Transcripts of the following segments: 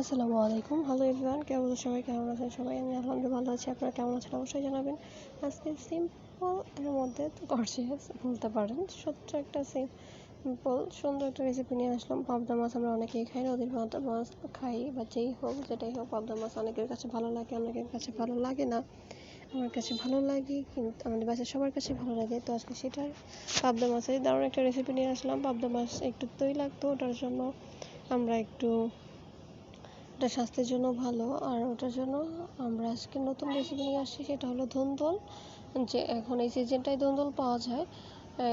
আসসালামু আলাইকুম। Hello everyone কেমন সবাই? কেমন আছেন সবাই? আমি আলহামদুলিল্লাহ ভালো আছি। আপনারা কেমন আছেন অবশ্যই জানাবেন। আজকে সিম্পল এর মধ্যে গর্জিয়াস বলতে পারেন। ছোট্ট একটা সিম্পল সুন্দর একটা রেসিপি নিয়ে আসলাম। পাবদা মাছ আমরা অনেকেই খাই, নদীর পাবদা মাছ খাই, বা যেই হোক, যেটাই হোক, পাবদা মাছ অনেকের কাছে ভালো লাগে, অনেকের কাছে ভালো লাগে না। আমার কাছে ভালো লাগে, কিন্তু আমাদের বাসায় সবার কাছে ভালো লাগে। তো আজকে সেটার পাবদা মাছের দারুণ একটা রেসিপি নিয়ে আসলাম। পাবদা মাছ একটু তৈ লাগতো ওটার জন্য আমরা একটু ওটা স্বাস্থ্যের জন্য ভালো, আর ওটার জন্য আমরা আজকে নতুন রেসিপি নিয়ে আসছি, সেটা হলো ধুন্দল। যে এখন এই সিজনটায় ধুন্দল পাওয়া যায়,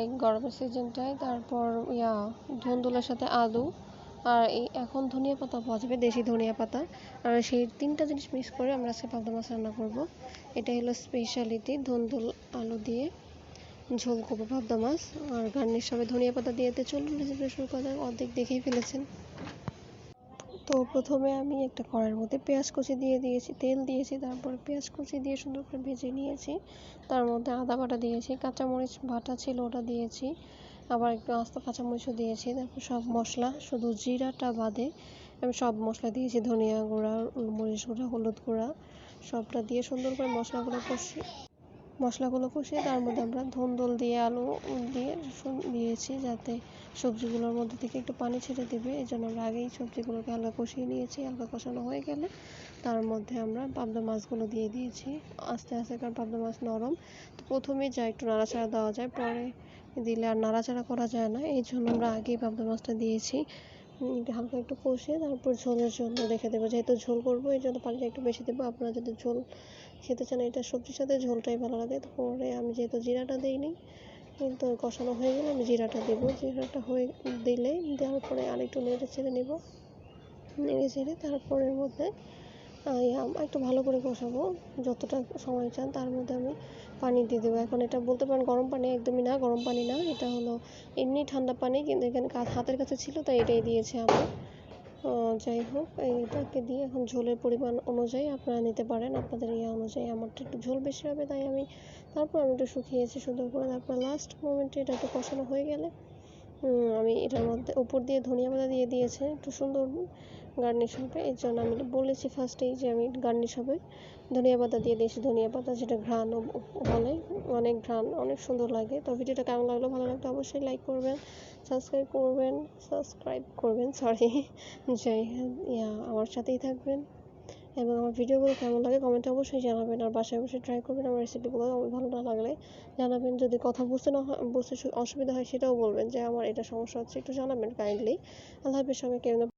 এই গরমের সিজনটায় তারপর, ইয়া, ধুন্দলের সাথে আলু, আর এই এখন ধনিয়া পাতা পাওয়া যাবে, দেশি ধনিয়া পাতা। আর সেই তিনটা জিনিস মিক্স করে আমরা আজকে পাবদা মাছ রান্না করব। এটা হলো স্পেশালিটি ধুন্দল, আলু দিয়ে ঝোল করব পাবদা মাছ। আর গার্নিশ হবে ধনিয়া পাতা দিয়ে। চলুন রেসিপি শুরু করা অর্ধেক দেখেই ফেলেছেন। তো প্রথমে আমি একটা কড়াইয়ের মধ্যে পেঁয়াজ কুচি দিয়ে দিয়েছি, তেল দিয়েছি, তারপর পেঁয়াজ কুচি দিয়ে সুন্দর করে ভেজে নিয়েছি। তার মধ্যে আদা বাটা দিয়েছি, কাঁচামরিচ বাটা ছিল ওটা দিয়েছি, আবার একটু আস্ত কাঁচামরিচও দিয়েছি, তারপর সব মশলা, শুধু জিরাটা বাদে আমি সব মশলা দিয়েছি, ধনিয়া গুঁড়া, মরিচ গুঁড়া, হলুদ গুঁড়া, সবটা দিয়ে সুন্দর করে মশলাগুলো কষিয়ে মশলাগুলো কষিয়ে তার মধ্যে আমরা ধুন্দল দিয়ে, আলু দিয়ে দিয়েছি যাতে সবজিগুলোর মধ্যে থেকে একটু পানি ছেড়ে দেবে। এই জন্য আমরা আগেই সবজিগুলোকে হালকা কষিয়ে নিয়েছি, হালকা কষানো হয়ে গেলে তার মধ্যে আমরা পাবদা মাছগুলো দিয়ে দিয়েছি। আস্তে আস্তে কারণ পাবদা মাছ নরম। তো প্রথমে যা একটু নাড়াচাড়া দেওয়া যায়, পরে দিলে আর নাড়াচাড়া করা যায় না। এই জন্য আমরা আগেই পাবদা মাছটা দিয়েছি। হালকা একটু কষিয়ে তারপর ঝোলের জন্য রেখে দেবো। যেহেতু ঝোল করব, এই জন্য পানিটা একটু বেশি দেবো। আপনারা যদি ঝোল খেতে চান, এটা সবজির সাথে ঝোলটাই ভালো লাগে। তারপরে আমি যেহেতু জিরাটা দিইনি, কিন্তু কষানো হয়ে গেলে আমি জিরাটা দেবো। জিরাটা হয়ে দিলে দেওয়ার পরে আরেকটু নেড়ে ছেড়ে নেব। নেড়ে ছেড়ে তারপরের মধ্যে একটু ভালো করে কষাবো যতটা সময় চান, তার মধ্যে আমি পানি দিয়ে দেবো। এখন এটা বলতে পারেন গরম পানি একদমই না, গরম পানি না, এটা হলো এমনি ঠান্ডা পানি, কিন্তু এখানে হাতের কাছে ছিল, তাই এটাই দিয়েছে আমার। যাই হোক এটাকে দিয়ে এখন ঝোলের পরিমাণ অনুযায়ী আপনারা নিতে পারেন। আপনাদের ইয়ে অনুযায়ী আমারটা একটু ঝোল বেশি হবে, তাই আমি, তারপর আমি একটু শুকিয়েছি সুন্দর করে। তারপর লাস্ট মোমেন্টে এটা একটু কষানো হয়ে গেলে আমি এটার মধ্যে উপর দিয়ে ধনিয়া পাতা দিয়ে দিয়েছে, একটু সুন্দর গার্নিশ হবে, এর জন্য আমি বলেছি ফার্স্টেই যে আমি গার্নিশ হবে। ধনিয়া পাতা দিয়ে দিয়েছি, ধনিয়া পাতা যেটা ঘ্রাণ বলে, অনেক ঘ্রাণ, অনেক সুন্দর লাগে। তো ভিডিওটা কেমন লাগল, ভালো লাগলে অবশ্যই লাইক করবেন সাবস্ক্রাইব করবেন সাবস্ক্রাইব করবেন সরি যাই ইয়া, আমার সাথেই থাকবেন। এবং আমার ভিডিওগুলো কেমন লাগে কমেন্টে অবশ্যই জানাবেন। আর বাসায় বসে ট্রাই করবেন আমার রেসিপিগুলো ভালো না লাগলে জানাবেন। যদি কথা বুঝতে না হয়, বুঝতে অসুবিধা হয় সেটাও বলবেন যে আমার এটা সমস্যা হচ্ছে, একটু জানাবেন কাইন্ডলি আল্লাহ হাফিজ, সবাইকে